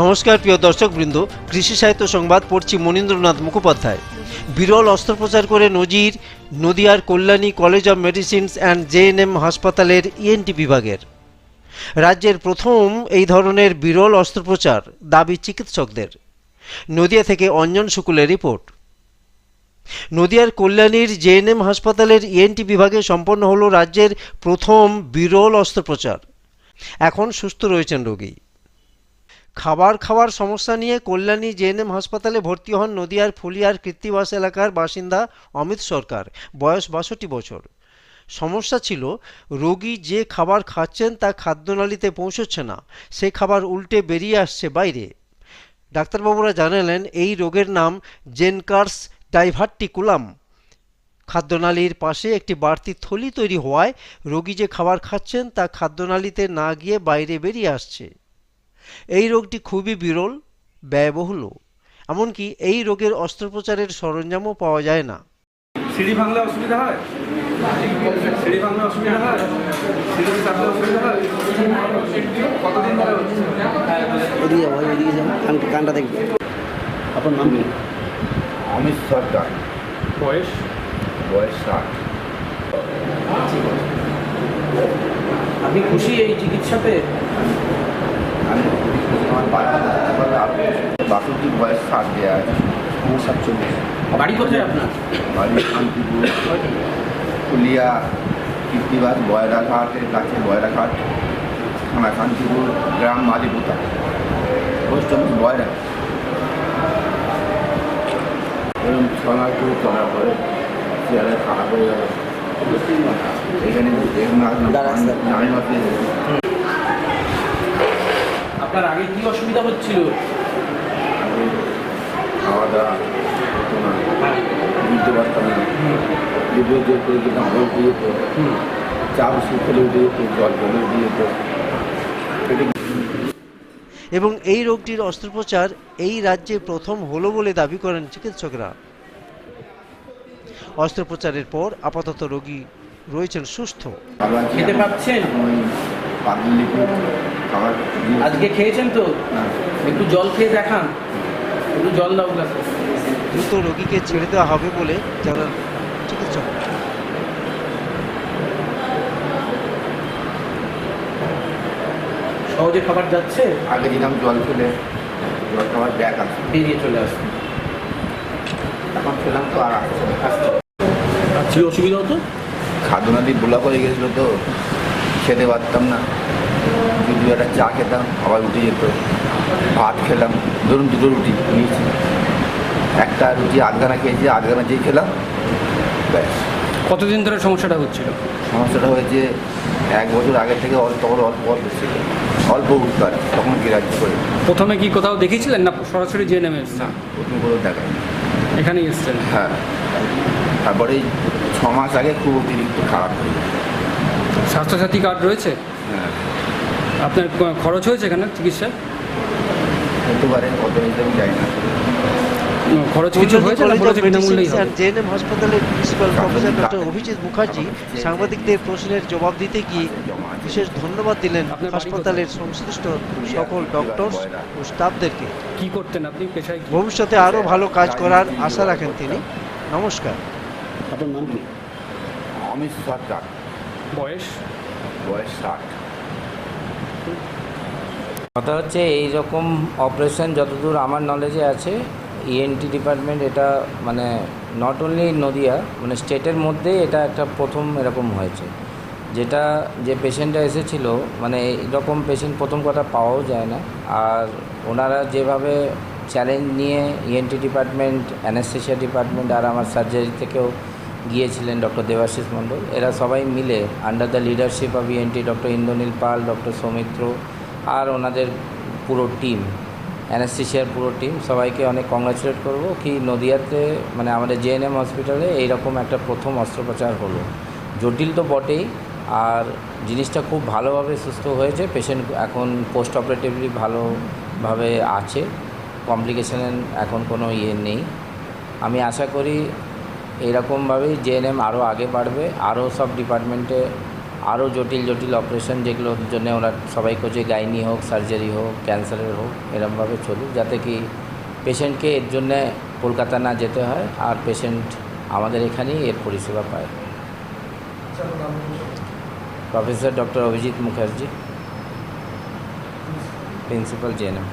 নমস্কার, প্রিয় দর্শকবৃন্দ। কৃষি সাহিত্য সংবাদ পড়ছি মনীন্দ্রনাথ মুখোপাধ্যায়। বিরল অস্ত্রোপচার করে নজির, নদিয়ার Kalyani college of medicines and JNM হাসপাতালের ইএনটি বিভাগের। রাজ্যের প্রথম এই ধরনের বিরল অস্ত্রোপচার দাবি চিকিৎসকদের। নদিয়া থেকে অঞ্জন শুকুলের রিপোর্ট। নদিয়ার কল্যাণীর জেএনএম হাসপাতালের ইএনটি বিভাগে সম্পন্ন হলো রাজ্যের প্রথম বিরল অস্ত্রোপচার। এখন সুস্থ রয়েছেন রোগী। খাবার খাওয়ার সমস্যা নিয়ে কল্যাণী জেএনএম হাসপাতালে ভর্তি হন নদিয়ার ফুলিয়ার কৃত্তিবাস এলাকার বাসিন্দা অমিত সরকার। বয়স বাষট্টি বছর। সমস্যা ছিল, রোগী যে খাবার খাচ্ছেন তা খাদ্যনালীতে পৌঁছচ্ছে না। সে খাবার উল্টে বেরিয়ে আসছে বাইরে। ডাক্তারবাবুরা জানালেন, এই রোগের নাম জেনকার্স ডাইভার্টিকুলাম। খাদ্যনালীর পাশে একটি বাড়তি থলি তৈরি হওয়ায় রোগী যে খাবার খাচ্ছেন তা খাদ্যনালীতে না গিয়ে বাইরে বেরিয়ে আসছে। এই রোগটি খুবই বিরল ব্যয়বহুল। এমনকি এই রোগের অস্ত্রোপচারের সরঞ্জামও পাওয়া যায় না। সিঁড়ি ভাঙলে অসুবিধা হয়? সিঁড়ি ভাঙলে অসুবিধা হয়? সিঁড়িতে চাপলে অসুবিধা হয়? কতদিন ধরে ওদিকে ওদিকে কানটা দেখবে। আপনার নাম কি? অমিত সরকার। বয়স? বয়স ষাট। আপনি খুশি এই চিকিৎসাতে? আমি আমার বাড়ি বাষট্টি বয়স ষাট দেওয়া আছে আমার সাতচল্লিশ বাড়ি কোথায় আপনার? বাড়ি শান্তিপুর। ফুলিয়া কীর্তিবাস বয়রাঘাটের কাছে বয়রাঘাট থানা শান্তিপুর গ্রাম মালিপুতা। Post office Boyra. এরকম চলার করে চলার পরে চেয়ারে খারাপ হয়ে গেল এখানে। আমি মাত্র আপনার আগে কি অসুবিধা হচ্ছিল? খাওয়া দাওয়া বুঝতে পারতাম না। দুটো জোর করে যেতাম জল দিয়ে যেত চা বিস্কুট উঠে যেত জল জলে উঠে যেত এবং এই রোগটির অস্ত্রোপচার এই রাজ্যে প্রথম হলো বলে দাবি করেন চিকিৎসকরা। অস্ত্রোপচারের পর আপাতত রোগী রয়েছেন সুস্থ। খেতে পাচ্ছেন? খাবার আজকে খেয়েছেন তো? হ্যাঁ। একটু জল খেয়ে দেখান। একটু জল দাও গ্লাসে দ্রুত রোগীকে ছেড়ে দেওয়া হবে বলে জানান চিকিৎসক। সহজে খাবার যাচ্ছে? আগে দিলাম জল খেলে জল খাবার ব্যাগ আসছে বেরিয়ে চলে আসছে এখন খেলাম তো আর আসছে। কি অসুবিধা হতো? খাদ্যনালি ব্লক হয়ে গেছিল তো খেতে পারতাম না। যদি একটা চা খেতাম আবার উঠে যেত ভাত খেলাম ধরুন দুটো রুটি নিয়েছি। একটা রুটি আধখানা খেয়েছি আধখানা যেই খেলাম ব্যাস। কতদিন ধরে সমস্যাটা হচ্ছিল? সমস্যাটা হয়েছে এক বছর আগে থেকে অল্প অল্প অল্প ছিল। অল্প উঠতে পারে তখন গ্রাহ্য করে। প্রথমে কি কোথাও দেখিয়েছিলেন না সরাসরি জেনে নেমে না প্রথম করে দেখা এখানেই এসছেন? হ্যাঁ। তারপরে ছ মাস আগে খুব অতিরিক্ত খারাপ হয়ে। স্বাস্থ্যসাথী কার্ড রয়েছে? আপনার খরচ হয়েছে এখানে চিকিৎসা? হতে পারে কত হিসেবে যাই না। খরচ কিছু হয়েছে না? বলেছে বিনামূল্যেই হবে। জেএনএম হাসপাতালের principal professor doctor Abhijit Mukherjee সাংবাদিকদের প্রশ্নের জবাব দিতে গিয়ে বিশেষ ধন্যবাদ দিলেন হাসপাতালের সংশ্লিষ্ট সকল ডক্টরস ও স্টাফদেরকে কি করতেন আপনি? পেশায় ভবিষ্যতে আরও ভালো কাজ করার আশা রাখেন তিনি। নমস্কার। আপনার নাম কি? অমিত সরকার। বয়স? বয়স ষাট। কথা হচ্ছে এই রকম অপারেশন যতদূর আমার নলেজে আছে ইএনটি ডিপার্টমেন্ট এটা মানে নট অনলি নদিয়া মানে স্টেটের মধ্যেই এটা একটা প্রথম এরকম হয়েছে। যেটা যে পেশেন্টটা এসেছিল মানে এরকম পেশেন্ট প্রথম কথা পাওয়াও যায় না। আর ওনারা যেভাবে চ্যালেঞ্জ নিয়ে ইএনটি ডিপার্টমেন্ট অ্যানেস্থেশিয়া ডিপার্টমেন্ট আর আমার সার্জারি থেকেও গিয়েছিলেন ডক্টর দেবাশিস মণ্ডল, এরা সবাই মিলে under the leadership of ENT doctor Indranil Pal doctor Soumitra আর ওনাদের পুরো টিম, অ্যানাস্থেশিয়ার পুরো টিম, সবাইকে অনেক কংগ্রাচুলেট করব কি নদিয়াতে মানে আমাদের জেএনএম হসপিটালে এইরকম একটা প্রথম অস্ত্রোপচার হলো। জটিল তো বটেই, আর জিনিসটা খুব ভালোভাবে সুস্থ হয়েছে পেশেন্ট এখন পোস্ট অপারেটিভলি ভালোভাবে আছে কমপ্লিকেশনের এখন কোনো ইয়ে নেই। আমি আশা করি এইরকমভাবেই জেএনএম আরও আগে বাড়বে, আরও সব ডিপার্টমেন্টে আরও জটিল জটিল অপারেশন যেগুলোর জন্য ওরা সবাই খোঁজে, গাইনি হোক সার্জারি হোক ক্যান্সারের হোক, এরমভাবে চলুক, যাতে কি পেশেন্টকে এর জন্যে কলকাতা না যেতে হয় আর পেশেন্ট আমাদের এখানেই এর পরিষেবা পায়। Professor doctor Abhijit Mukherjee principal JNM